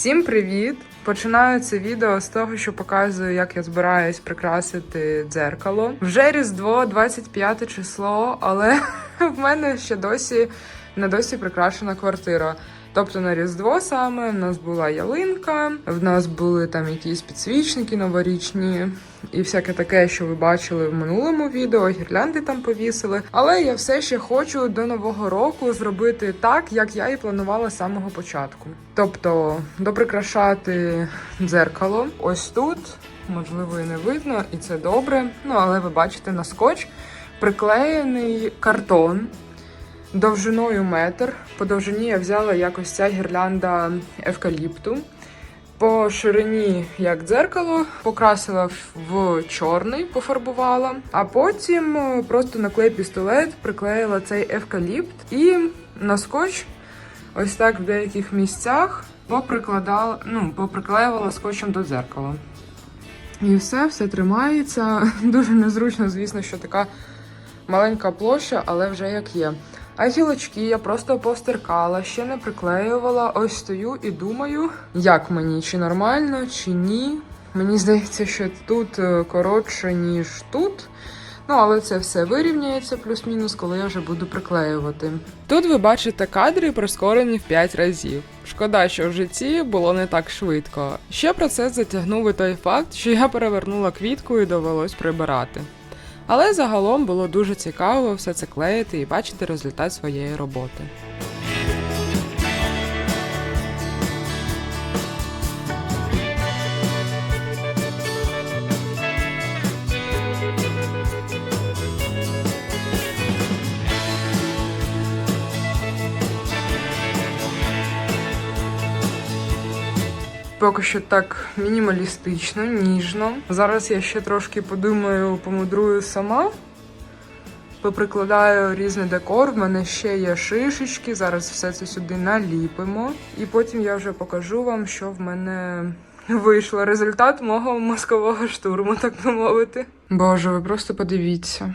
Всім привіт! Починаю це відео з того, що показую, як я збираюсь прикрасити дзеркало. Вже Різдво, 25 число, але в мене ще досі не досі прикрашена квартира. Тобто на Різдво саме в нас була ялинка, в нас були там якісь підсвічники новорічні і всяке таке, що ви бачили в минулому відео, гірлянди там повісили. Але я все ще хочу до нового року зробити так, як я і планувала з самого початку. Тобто доприкрашати дзеркало ось тут, можливо, і не видно, і це добре. Ну але ви бачите на скотч приклеєний картон довжиною метр. По довжині я взяла якось ця гірлянда евкаліпту. По ширині, як дзеркало, покрасила в чорний, пофарбувала, а потім е, просто на клей пістолет приклеїла цей евкаліпт і на скотч, ось так в деяких місцях поприкладала, ну, поприклеювала скотчем до дзеркала. І все, все тримається. Дуже незручно, звісно, що така маленька площа, але вже як є. А гілочки я просто повстеркала, ще не приклеювала. Ось стою і думаю, як мені, чи нормально, чи ні. Мені здається, що тут е, коротше, ніж тут. Ну, але це все вирівняється плюс-мінус, коли я вже буду приклеювати. Тут ви бачите кадри, прискорені в 5 разів. Шкода, що в житті було не так швидко. Ще процес затягнув і той факт, що я перевернула квітку і довелось прибирати. Але загалом було дуже цікаво все це клеїти і бачити результат своєї роботи. Поки що так мінімалістично, ніжно. Зараз я ще трошки подумаю, помудрую сама. Поприкладаю різний декор. В мене ще є шишечки. Зараз все це сюди наліпимо. І потім я вже покажу вам, що в мене вийшло. Результат мого мозкового штурму, так би мовити. Боже, ви просто подивіться.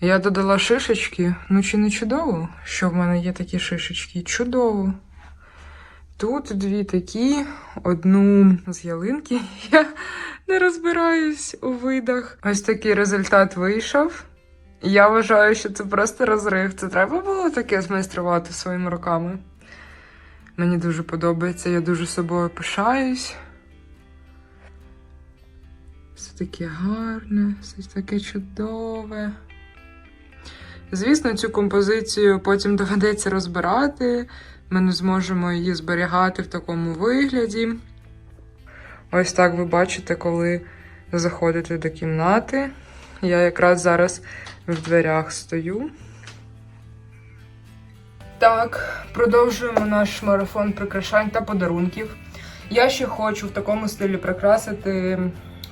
Я додала шишечки. Ну чи не чудово, що в мене є такі шишечки? Чудово. Тут дві такі, одну з ялинки. Я не розбираюсь у видах. Ось такий результат вийшов. Я вважаю, що це просто розрив. Це треба було таке змайструвати своїми руками. Мені дуже подобається, я дуже собою пишаюсь. Все таке гарне, все таке чудове. Звісно, цю композицію потім доведеться розбирати. Ми не зможемо її зберігати в такому вигляді. Ось так ви бачите, коли заходите до кімнати. Я якраз зараз в дверях стою. Так, продовжуємо наш марафон прикрашань та подарунків. Я ще хочу в такому стилі прикрасити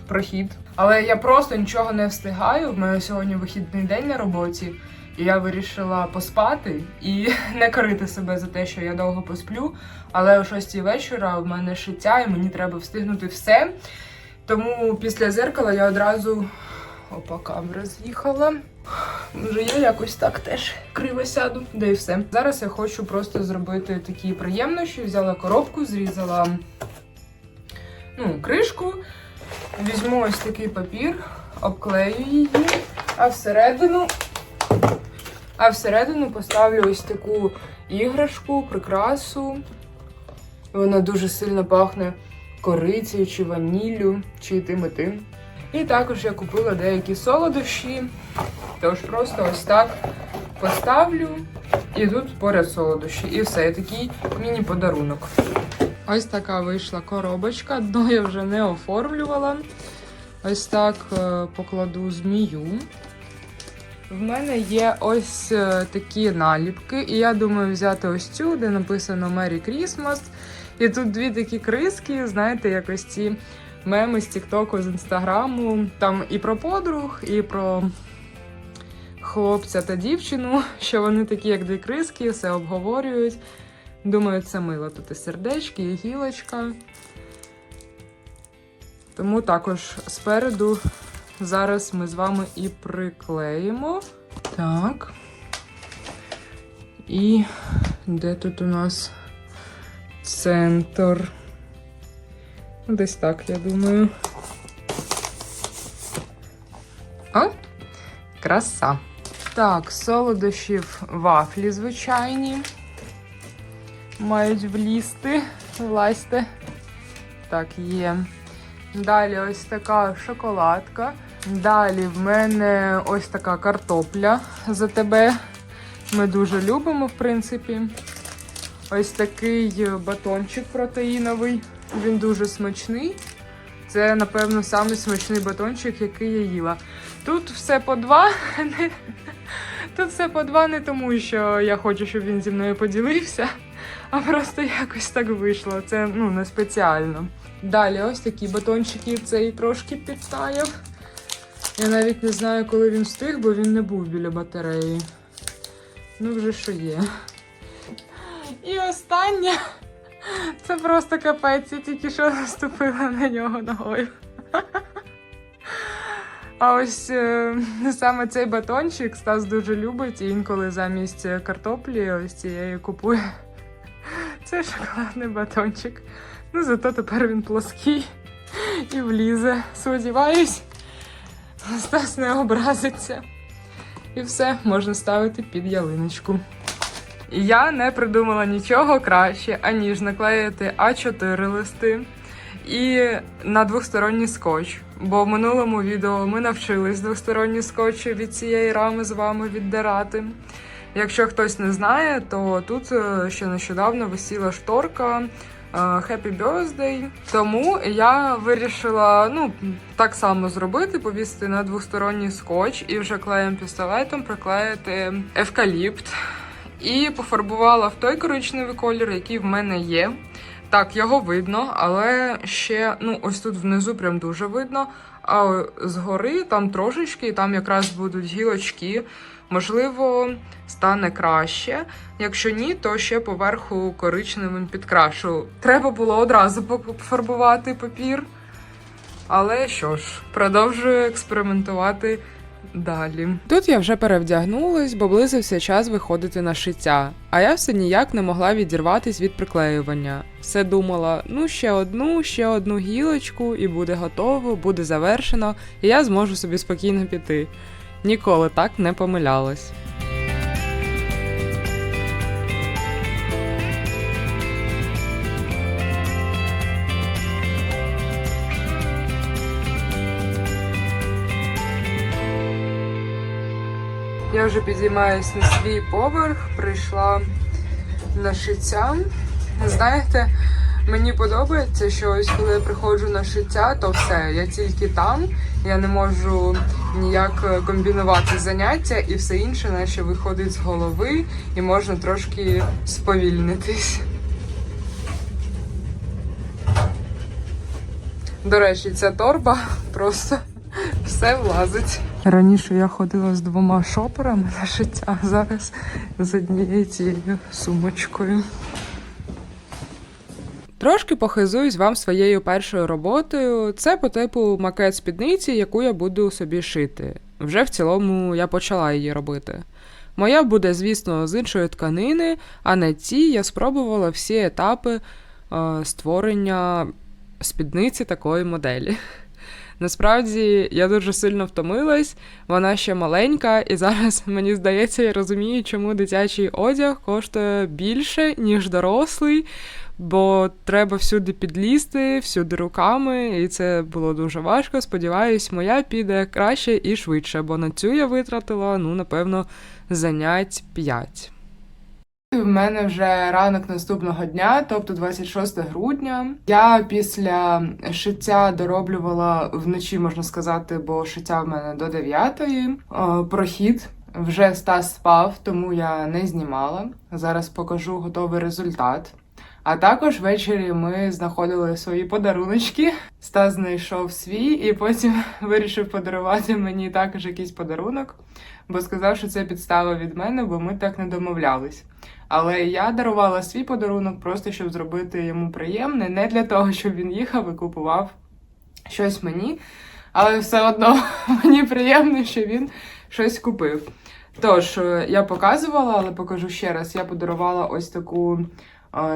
прохід, але я просто нічого не встигаю. В мене сьогодні вихідний день на роботі. І я вирішила поспати і не корити себе за те, що я довго посплю. Але о 6 вечора в мене шиття, і мені треба встигнути все. Тому після зеркала я одразу. Опа, камера з'їхала. Може, я якось так теж криво сяду, де і все. Зараз я хочу просто зробити такі приємнощі. Взяла коробку, зрізала ну, кришку, візьму ось такий папір, обклею її, а всередину а всередину поставлю ось таку іграшку, прикрасу. Вона дуже сильно пахне корицею чи ваніллю, чи тим і тим. І також я купила деякі солодощі. Тож просто ось так поставлю. І тут поряд солодощі. І все, такий міні-подарунок. Ось така вийшла коробочка. Дно я вже не оформлювала. Ось так е, покладу змію. В мене є ось е, такі наліпки, і я думаю взяти ось цю, де написано Merry Christmas. І тут дві такі криски, знаєте, як ось ці меми з Тіктоку, з Інстаграму. Там і про подруг, і про хлопця та дівчину, що вони такі, як дві криски, все обговорюють. Думаю, це мило. Тут і сердечки, і гілочка. Тому також спереду Зараз ми з вами і приклеїмо. Так. І де тут у нас центр? Десь так, я думаю. О, краса. Так, солодощів вафлі звичайні. Мають влізти. Влазьте. Так, є. Далі ось така шоколадка. Далі в мене ось така картопля за тебе. Ми дуже любимо, в принципі. Ось такий батончик протеїновий. Він дуже смачний. Це, напевно, самий смачний батончик, який я їла. Тут все по два. Тут все по два не тому, що я хочу, щоб він зі мною поділився, а просто якось так вийшло. Це ну, не спеціально. Далі ось такі батончики, цей трошки підтаяв. Я навіть не знаю, коли він встиг, бо він не був біля батареї. Ну, вже що є. І останнє. Це просто капець, я тільки що наступила на нього ногою. А ось е, саме цей батончик Стас дуже любить і інколи замість картоплі ось цієї купує. Це шоколадний батончик. Ну, зато тепер він плоский і влізе. Сподіваюсь, Стас не образиться. І все можна ставити під ялиночку. Я не придумала нічого краще, аніж наклеїти А4 листи і на двосторонній скотч. Бо в минулому відео ми навчились двосторонні скотчі від цієї рами з вами віддирати. Якщо хтось не знає, то тут е, ще нещодавно висіла шторка Happy Birthday. Тому я вирішила ну, так само зробити, повісити на двосторонній скотч і вже клеєм пістолетом приклеїти евкаліпт. І пофарбувала в той коричневий колір, який в мене є. Так, його видно, але ще ну ось тут внизу прям дуже видно. А згори там трошечки, там якраз будуть гілочки. Можливо, стане краще. Якщо ні, то ще поверху коричневим підкрашу. Треба було одразу пофарбувати папір. Але що ж, продовжую експериментувати далі. Тут я вже перевдягнулась, бо близився час виходити на шиття. А я все ніяк не могла відірватись від приклеювання. Все думала: ну ще одну, ще одну гілочку, і буде готово, буде завершено, і я зможу собі спокійно піти. Ніколи так не помилялась. Я вже підіймаюсь на свій поверх, прийшла на шиття. Знаєте, мені подобається, що ось коли я приходжу на шиття, то все, я тільки там, я не можу ніяк комбінувати заняття і все інше, наче виходить з голови, і можна трошки сповільнитись. До речі, ця торба просто все влазить. Раніше я ходила з двома шоперами на шиття, а зараз з однією цією сумочкою. Трошки похизуюсь вам своєю першою роботою. Це по типу макет спідниці, яку я буду собі шити. Вже в цілому я почала її робити. Моя буде, звісно, з іншої тканини, а на цій я спробувала всі етапи е, створення спідниці такої моделі. Насправді я дуже сильно втомилась, вона ще маленька, і зараз мені здається, я розумію, чому дитячий одяг коштує більше, ніж дорослий, бо треба всюди підлізти, всюди руками, і це було дуже важко. Сподіваюсь, моя піде краще і швидше, бо на цю я витратила, ну, напевно, занять 5. В мене вже ранок наступного дня, тобто 26 грудня. Я після шиття дороблювала вночі, можна сказати, бо шиття в мене до 9 Прохід вже Стас спав, тому я не знімала. Зараз покажу готовий результат. А також ввечері ми знаходили свої подаруночки. Стас знайшов свій і потім вирішив подарувати мені також якийсь подарунок, бо сказав, що це підстава від мене, бо ми так не домовлялись. Але я дарувала свій подарунок просто щоб зробити йому приємне, не для того, щоб він їхав і купував щось мені. Але все одно мені приємно, що він щось купив. Тож, е, я показувала, але покажу ще раз. Я подарувала ось таку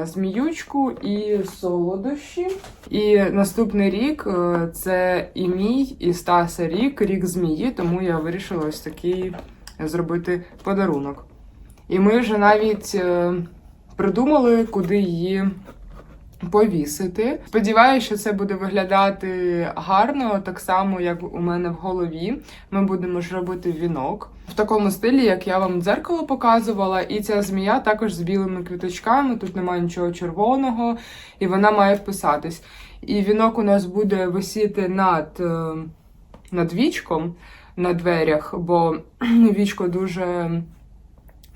зміючку і солодощі. І наступний рік е, це і мій, і Стаса рік, рік змії, тому я вирішила ось такий зробити подарунок. І ми вже навіть е, придумали, куди її повісити. Сподіваюся, що це буде виглядати гарно, так само, як у мене в голові. Ми будемо ж робити вінок в такому стилі, як я вам дзеркало показувала. І ця змія також з білими квіточками. Тут немає нічого червоного, і вона має вписатись. І вінок у нас буде висіти над, е, над вічком на дверях, бо вічко дуже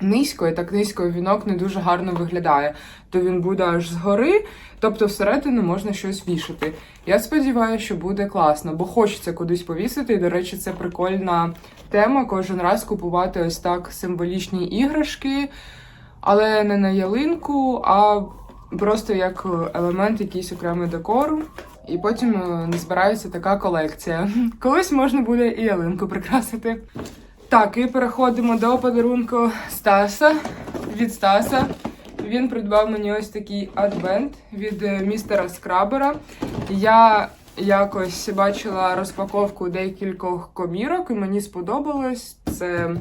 низько, і так низько вінок не дуже гарно виглядає. То він буде аж згори, тобто всередину можна щось вішати. Я сподіваюся, що буде класно, бо хочеться кудись повісити. І, до речі, це прикольна тема. Кожен раз купувати ось так символічні іграшки, але не на ялинку, а просто як елемент якийсь окремий декору. І потім е, збирається така колекція. Колись можна буде і ялинку прикрасити. Так, і переходимо до подарунку Стаса від Стаса. Він придбав мені ось такий адвент від е, містера Скрабера. Я якось бачила розпаковку декількох комірок, і мені сподобалось. Це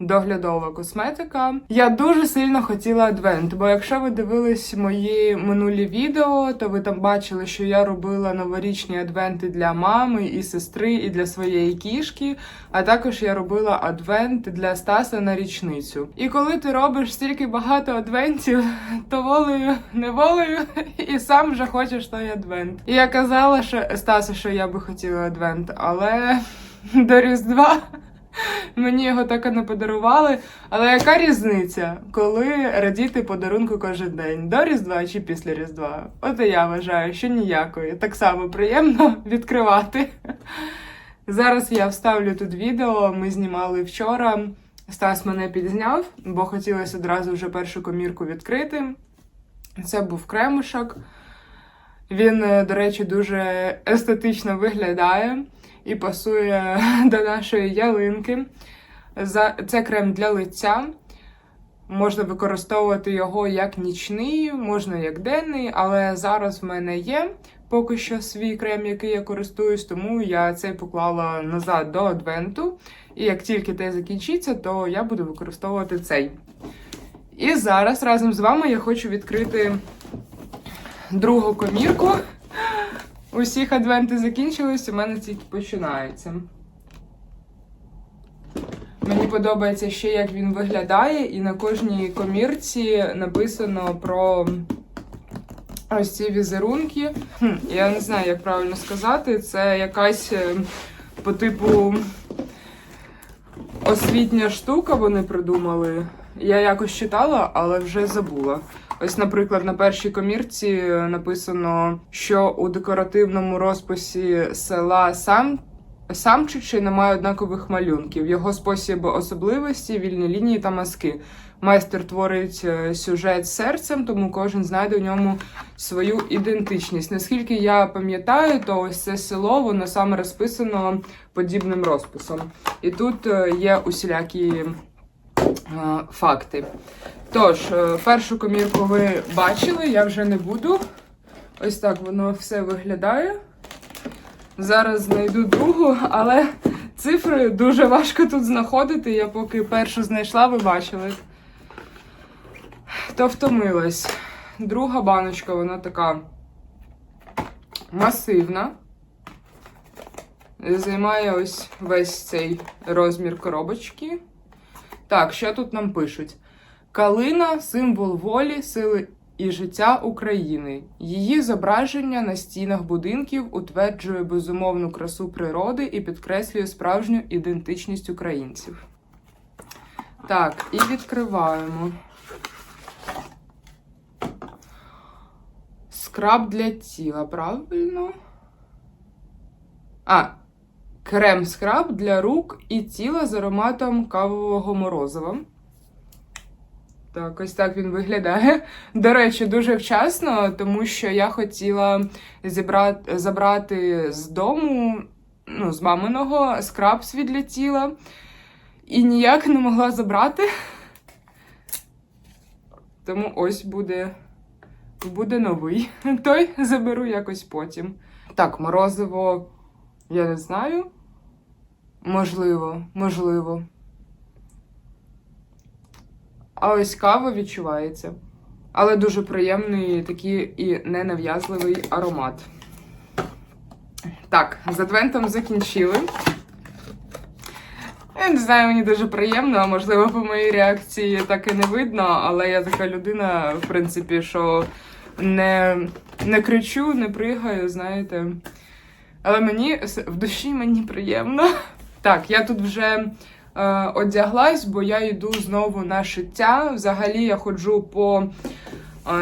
доглядова косметика. Я дуже сильно хотіла адвент, бо якщо ви дивились мої минулі відео, то ви там бачили, що я робила новорічні адвенти для мами і сестри, і для своєї кішки. А також я робила адвент для Стаса на річницю. І коли ти робиш стільки багато адвентів, то волею, неволею, і сам вже хочеш той адвент. І я казала, що Стасу, що я би хотіла адвент, але до Різдва. Мені його так і не подарували. Але яка різниця, коли радіти подарунку кожен день? До Різдва чи після Різдва? От і я вважаю, що ніякої. Так само приємно відкривати. Зараз я вставлю тут відео. Ми знімали вчора. Стас мене підзняв, бо хотілося одразу вже першу комірку відкрити. Це був кремушок. Він, е, до речі, дуже естетично виглядає і пасує до нашої ялинки. Це крем для лиця. Можна використовувати його як нічний, можна як денний, але зараз в мене є поки що свій крем, який я користуюсь, тому я цей поклала назад до адвенту. І як тільки те закінчиться, то я буду використовувати цей. І зараз разом з вами я хочу відкрити другу комірку. Усіх адвенти закінчились, у мене тільки починається. Мені подобається ще, як він виглядає, і на кожній комірці написано про ось ці візерунки. Хм, я не знаю, як правильно сказати. Це якась е, по типу освітня штука вони придумали. Я якось читала, але вже забула. Ось, наприклад, на першій комірці написано, що у декоративному розписі села Сам. Самчичі немає однакових малюнків. Його спосіб особливості, вільні лінії та маски. Майстер творить е, сюжет серцем, тому кожен знайде у ньому свою ідентичність. Наскільки я пам'ятаю, то ось це село воно саме розписано подібним розписом. І тут е, є усілякі факти. Тож, е, першу комірку ви бачили, я вже не буду. Ось так воно все виглядає. Зараз знайду другу, але цифри дуже важко тут знаходити. Я поки першу знайшла, ви бачили. То втомилась. Друга баночка, вона така масивна. Займає ось весь цей розмір коробочки. Так, що тут нам пишуть? Калина символ волі, сили і життя України. Її зображення на стінах будинків утверджує безумовну красу природи і підкреслює справжню ідентичність українців. Так, і відкриваємо. Скраб для тіла, правильно? А, крем скраб для рук і тіла з ароматом кавового морозива. Так, ось так він виглядає. До речі, дуже вчасно, тому що я хотіла зібрати, забрати з дому, ну, з маминого скраб свій для тіла. І ніяк не могла забрати. Тому ось буде буде новий. Той заберу якось потім. Так, морозиво, я не знаю. Можливо, можливо. А ось кава відчувається. Але дуже приємний такий і ненав'язливий аромат. Так, з адвентом закінчили. Я не знаю, мені дуже приємно, а можливо, по моїй реакції так і не видно, але я така людина, в принципі, що не, не кричу, не пригаю, знаєте. Але мені в душі мені приємно. Так, я тут вже е, одяглась, бо я йду знову на шиття. Взагалі я ходжу по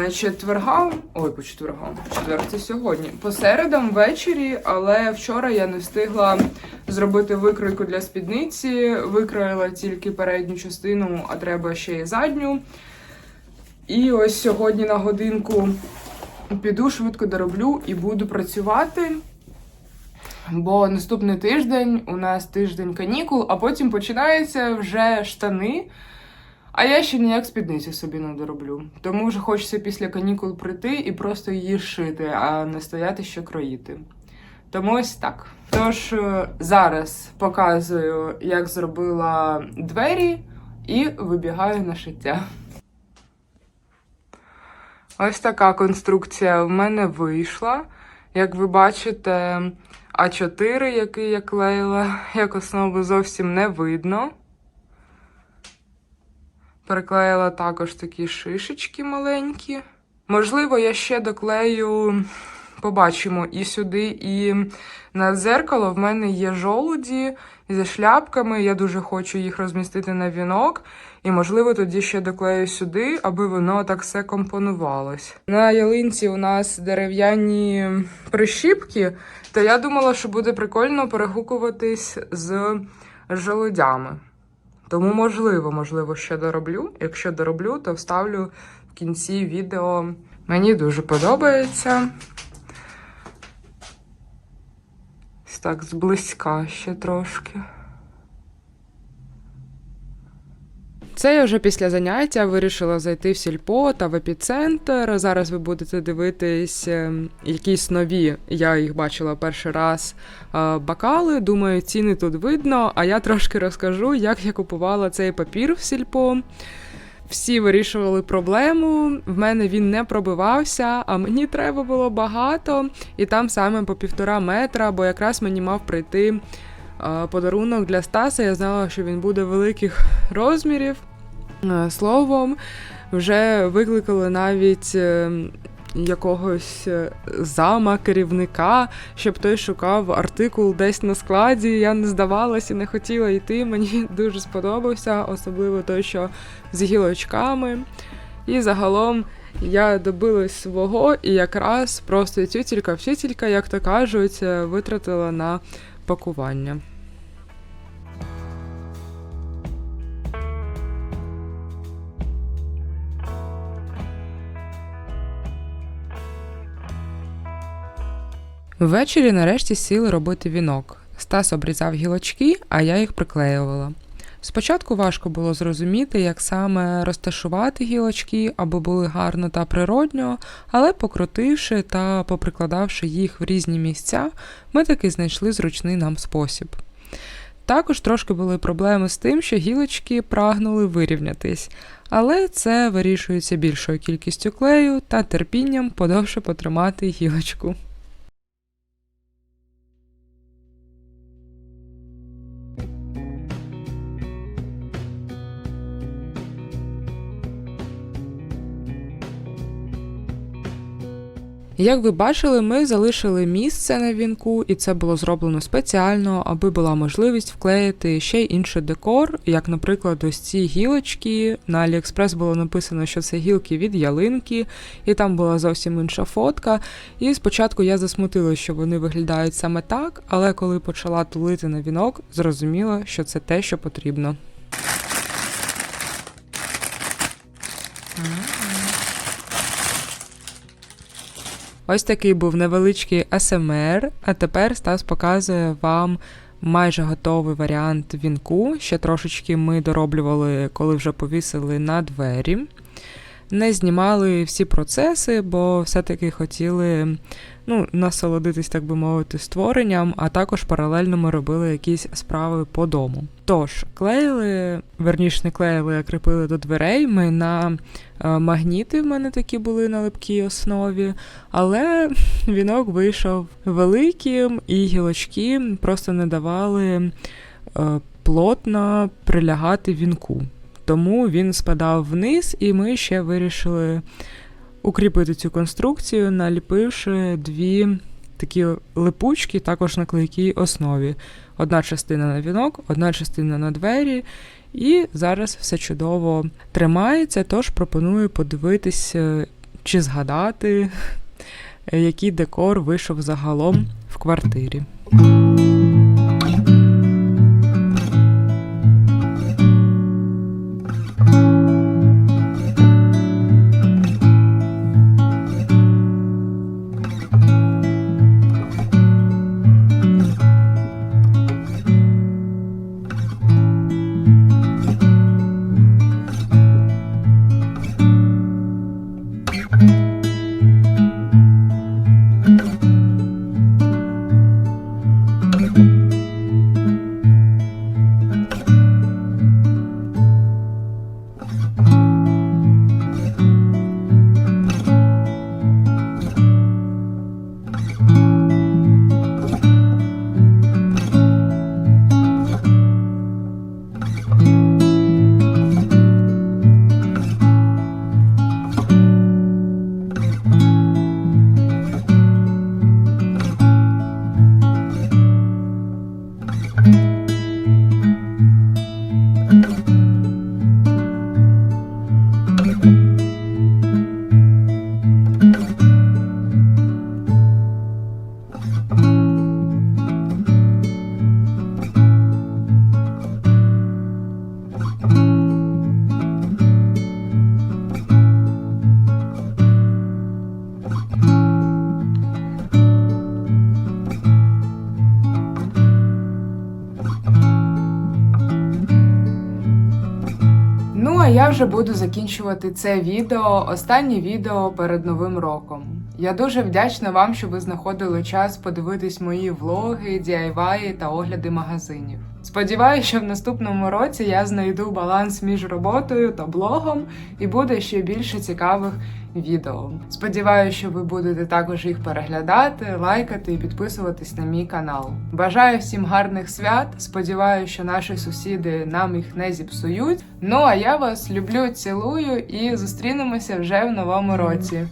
е, четвергам. Ой, по четвергам, четвер це сьогодні. По середам ввечері, але вчора я не встигла зробити викройку для спідниці. Викроїла тільки передню частину, а треба ще й задню. І ось сьогодні на годинку піду, швидко дороблю і буду працювати. Бо наступний тиждень у нас тиждень канікул, а потім починаються вже штани. А я ще ніяк спідницю собі не дороблю. Тому вже хочеться після канікул прийти і просто її шити, а не стояти ще кроїти. Тому ось так. Тож е, зараз показую, як зробила двері, і вибігаю на шиття. Ось така конструкція в мене вийшла. Як ви бачите, А4, який я клеїла, як основу зовсім не видно. Переклеїла також такі шишечки маленькі. Можливо, я ще доклею, побачимо, і сюди, і на дзеркало. В мене є жолуді зі шляпками. Я дуже хочу їх розмістити на вінок. І, можливо, тоді ще доклею сюди, аби воно так все компонувалось. На ялинці у нас дерев'яні прищіпки, то я думала, що буде прикольно перегукуватись з жолудями. Тому, можливо, можливо, ще дороблю. Якщо дороблю, то вставлю в кінці відео. Мені дуже подобається. Так, зблизька ще трошки. Це я вже після заняття вирішила зайти в сільпо та в епіцентр. Зараз ви будете дивитись е, якісь нові, я їх бачила перший раз. е, Бокали. Думаю, ціни тут видно. А я трошки розкажу, як я купувала цей папір в сільпо. Всі вирішували проблему. В мене він не пробивався, а мені треба було багато. І там саме по півтора метра, бо якраз мені мав прийти е, подарунок для Стаса. Я знала, що він буде великих розмірів. Е, Словом, вже викликали навіть е, якогось е, зама керівника, щоб той шукав артикул десь на складі. Я не здавалася не хотіла йти. Мені дуже сподобався, особливо той, що з гілочками. І загалом я добилась свого і якраз просто тютілька вчителька, як то кажуть, витратила на пакування. Ввечері нарешті сіли робити вінок. Стас обрізав гілочки, а я їх приклеювала. Спочатку важко було зрозуміти, як саме розташувати гілочки, аби були гарно та природньо, але покрутивши та поприкладавши їх в різні місця, ми таки знайшли зручний нам спосіб. Також трошки були проблеми з тим, що гілочки прагнули вирівнятись, але це вирішується більшою кількістю клею та терпінням подовше потримати гілочку. Як ви бачили, ми залишили місце на вінку, і це було зроблено спеціально, аби була можливість вклеїти ще й інший декор, як, наприклад, ось ці гілочки. На AliExpress було написано, що це гілки від ялинки, і там була зовсім інша фотка. І спочатку я засмутила, що вони виглядають саме так, але коли почала тулити на вінок, зрозуміла, що це те, що потрібно. Ось такий був невеличкий СМР, а тепер Стас показує вам майже готовий варіант вінку. Ще трошечки ми дороблювали, коли вже повісили на двері. не знімали всі процеси, бо все-таки хотіли ну, насолодитись, так би мовити, створенням, а також паралельно ми робили якісь справи по дому. Тож, клеїли, верніше не клеїли, а кріпили до дверей. Ми на е, магніти в мене такі були на липкій основі, але вінок вийшов великим, і гілочки просто не давали е, плотно прилягати вінку. Тому він спадав вниз, і ми ще вирішили укріпити цю конструкцію, наліпивши дві такі липучки, також на клейкій основі. Одна частина на вінок, одна частина на двері. І зараз все чудово тримається, тож пропоную подивитися чи згадати, який декор вийшов загалом в квартирі. Я вже буду закінчувати це відео, останнє відео перед новим роком. Я дуже вдячна вам, що ви знаходили час подивитись мої влоги, DIY та огляди магазинів. Сподіваюся, що в наступному році я знайду баланс між роботою та блогом і буде ще більше цікавих відео. Сподіваюся, що ви будете також їх переглядати, лайкати і підписуватись на мій канал. Бажаю всім гарних свят. Сподіваюся, що наші сусіди нам їх не зіпсують. Ну а я вас люблю, цілую і зустрінемося вже в новому році.